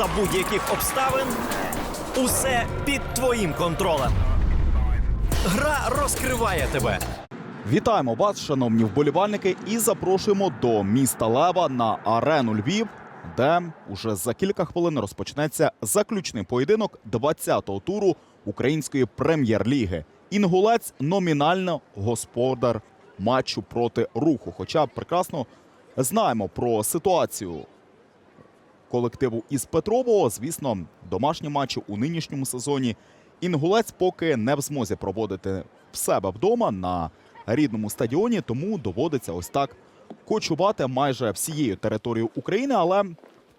за будь-яких обставин усе під твоїм контролем. Гра розкриває тебе. Вітаємо вас, шановні вболівальники, і запрошуємо до міста Лева на арену Львів, де уже за кілька хвилин розпочнеться заключний поєдинок 20-го туру української прем'єр-ліги. Інгулець номінально господар матчу проти руху. Хоча прекрасно знаємо про ситуацію колективу із Петрового. Звісно, домашні матчі у нинішньому сезоні інгулець поки не в змозі проводити в себе вдома на рідному стадіоні, тому доводиться ось так кочувати майже всією територією України, але.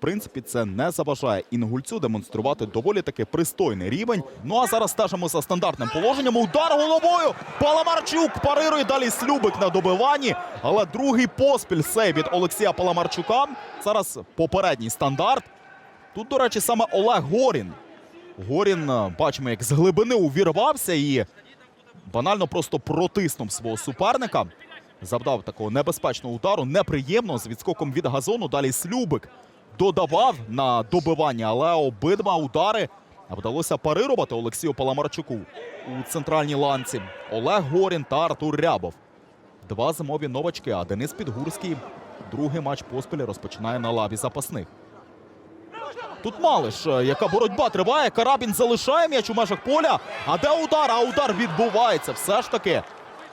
Принципі, це не заважає інгульцю демонструвати доволі таки пристойний рівень. Ну а зараз стежимо за стандартним положенням. Удар головою. Паламарчук парирує далі Слюбик на добиванні. Але другий поспіль сейв від Олексія Паламарчука. Зараз попередній стандарт. Тут, до речі, саме Олег Горін. Горін, е, бачимо, як з глибини увірвався і банально просто протиснув свого суперника. Завдав такого небезпечного удару, неприємно з відскоком від газону. Далі Слюбик додавав на добивання, але обидва удари вдалося парирувати Олексію Паламарчуку у центральній ланці. Олег Горін та Артур Рябов. Два зимові новачки, а Денис Підгурський другий матч поспіль розпочинає на лаві запасних. Тут Малиш, е, яка боротьба триває. Карабін залишає м'яч у межах поля. А де удар? А удар відбувається. Все ж таки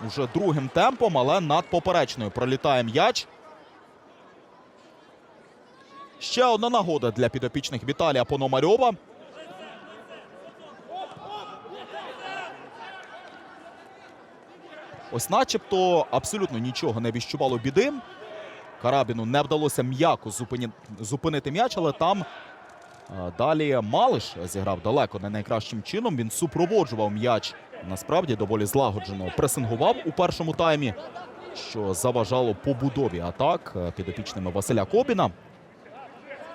уже другим темпом, але над поперечною пролітає м'яч. Ще одна нагода для підопічних Віталія Пономарьова. Ось начебто абсолютно нічого не віщувало біди. Карабіну не вдалося м'яко зупинити м'яч, але там е, далі Малиш зіграв далеко не найкращим чином. Він супроводжував м'яч. Насправді доволі злагоджено пресингував у першому таймі, що заважало побудові атак е, підопічними Василя Кобіна.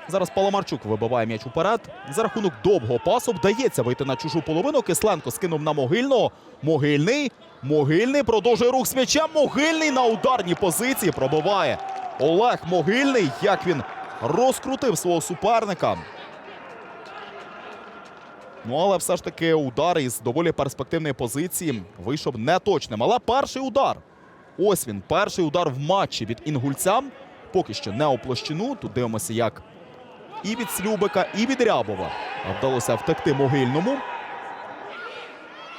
Зараз Паламарчук вибиває м'яч уперед. За рахунок довгого пасу вдається вийти на чужу половину. Кисленко скинув на могильного. Могильний. Могильний продовжує рух з м'ячем. Могильний на ударній позиції пробиває. Олег Могильний. Як він розкрутив свого суперника. Ну, але все ж таки удар із доволі перспективної позиції вийшов неточним. Але перший удар. Ось він, перший удар в матчі від інгульця. Поки що не у площину. Тут дивимося, як і від Слюбика, і від Рябова вдалося втекти могильному.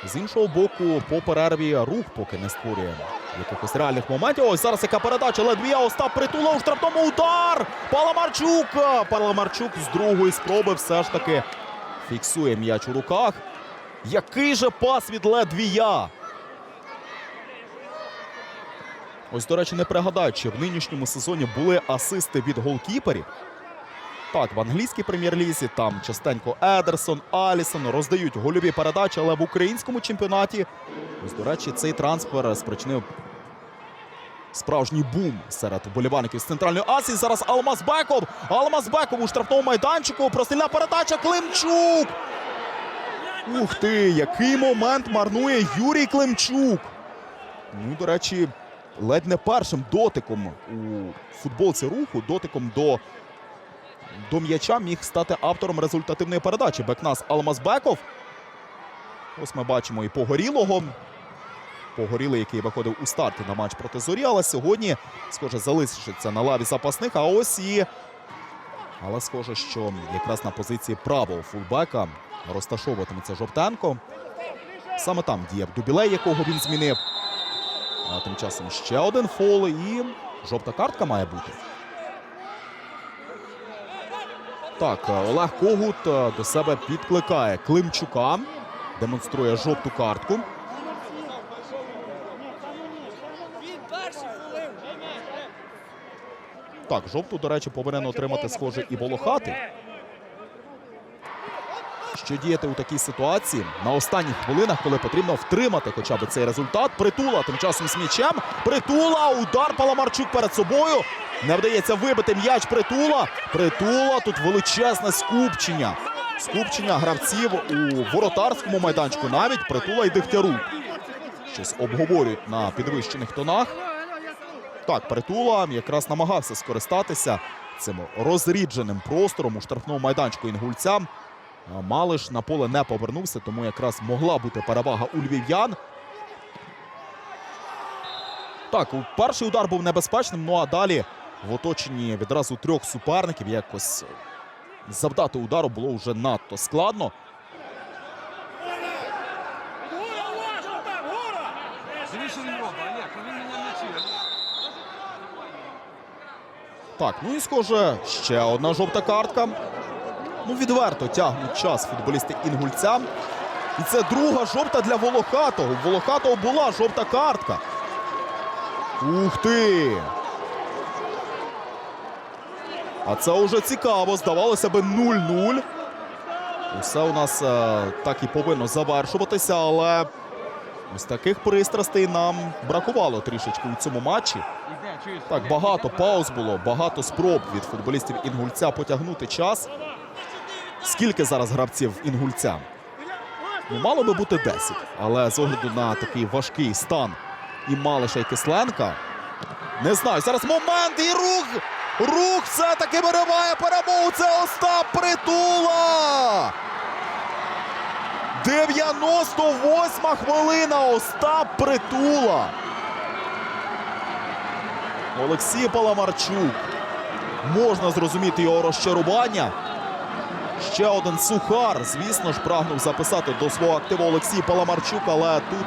З іншого боку, по перерві рух поки не створює якихось реальних моментів. Ось зараз яка передача. Ледвія Остап притула у штрафному удар. Паламарчук. Паламарчук з другої спроби все ж таки фіксує м'яч у руках. Який же пас від Ледвія? Ось, до речі, не пригадаю, чи в нинішньому сезоні були асисти від голкіперів. Так, в англійській прем'єр-лізі там частенько Едерсон, Алісон роздають гольові передачі, але в українському чемпіонаті, ось, до речі, цей трансфер спричинив справжній бум серед вболівальників з центральної Азії. Зараз Алмазбеков. Алмазбеков у штрафному майданчику. Простильна передача. Климчук. Ух ти, який момент марнує Юрій Климчук. Ну, до речі, ледь не першим дотиком у футболці руху, дотиком до до м'яча міг стати автором результативної передачі. Бекнас Алмазбеков. Ось ми бачимо і погорілого. Погорілий, який виходив у старті на матч проти зорі, але сьогодні, схоже, залишиться на лаві запасних. А ось і. Але схоже, що якраз на позиції правого фулбека розташовуватиметься Жовтенко. Саме там діяв дубілей, якого він змінив. А тим часом ще один фол і жовта картка має бути. Так, е, Олег Когут е, до себе підкликає Климчука. Демонструє жовту картку. Так, жовту, до речі, повинен отримати схоже і Волохатий. Що діяти у такій ситуації на останніх хвилинах, коли потрібно втримати хоча б цей результат. Притула тим часом з м'ячем. Притула, удар Паламарчук перед собою. Не вдається вибити м'яч притула. Притула тут величезне скупчення. Скупчення гравців у воротарському майданчику. Навіть притула і Дегтяру. Щось обговорюють на підвищених тонах. Так, притула якраз намагався скористатися цим розрідженим простором у штрафному майданчику інгульцям. Малиш на поле не повернувся, тому якраз могла бути перевага у львів'ян. Так, перший удар був небезпечним, ну а далі в оточенні відразу трьох суперників якось завдати удару було вже надто складно. Так, ну і схоже, ще одна жовта картка. Ну, відверто тягнуть час футболісти інгульця. І це друга жовта для Волохатого. Волохатого була жовта картка. Ух ти! А це уже цікаво. Здавалося би 0-0. Усе у нас е, так і повинно завершуватися, але ось таких пристрастей нам бракувало трішечки у цьому матчі. Так, багато пауз було, багато спроб від футболістів інгульця потягнути час. Скільки зараз гравців інгульця? Ну, мало би бути 10. Але з огляду на такий важкий стан і Малиша і Кисленка. Не знаю. Зараз момент і рух! Рух все-таки вириває перемогу. Це Остап Притула! 98 хвилина. Остап Притула. Олексій Паламарчук. Можна зрозуміти його розчарування. Ще один сухар, звісно ж, прагнув записати до свого активу Олексій Паламарчук, але тут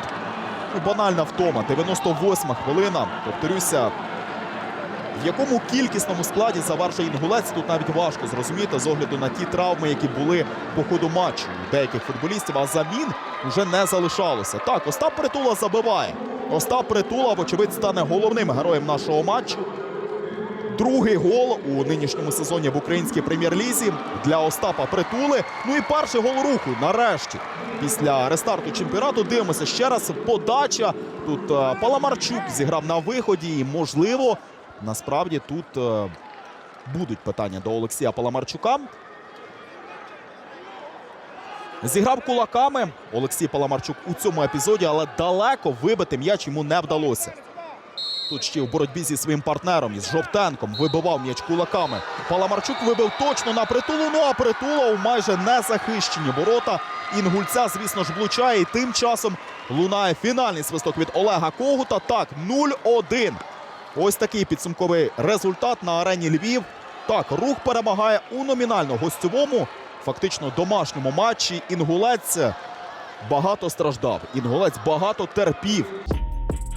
ну, банальна втома. 98 хвилина. Повторюся, в якому кількісному складі завершує інгулець, тут навіть важко зрозуміти з огляду на ті травми, які були по ходу матчу у деяких футболістів, а замін вже не залишалося. Так, Остап Притула забиває. Остап Притула, вочевидь, стане головним героєм нашого матчу. Другий гол у нинішньому сезоні в українській прем'єр-лізі для Остапа Притули. Ну і перший гол руху. Нарешті, після рестарту чемпіонату, дивимося ще раз. Подача. Тут е, Паламарчук зіграв на виході. І, можливо, насправді тут е, будуть питання до Олексія Паламарчука. Зіграв кулаками Олексій Паламарчук у цьому епізоді, але далеко вибити м'яч йому не вдалося. Тут ще в боротьбі зі своїм партнером із Жовтенком вибивав м'яч кулаками. Паламарчук вибив точно на притулу. Ну а притула у майже незахищені ворота. Інгульця, звісно ж, влучає. І тим часом лунає фінальний свисток від Олега Когута. Так, 0-1. Ось такий підсумковий результат на арені Львів. Так, рух перемагає у номінально гостьовому, фактично домашньому матчі. Інгулець багато страждав. Інгулець багато терпів.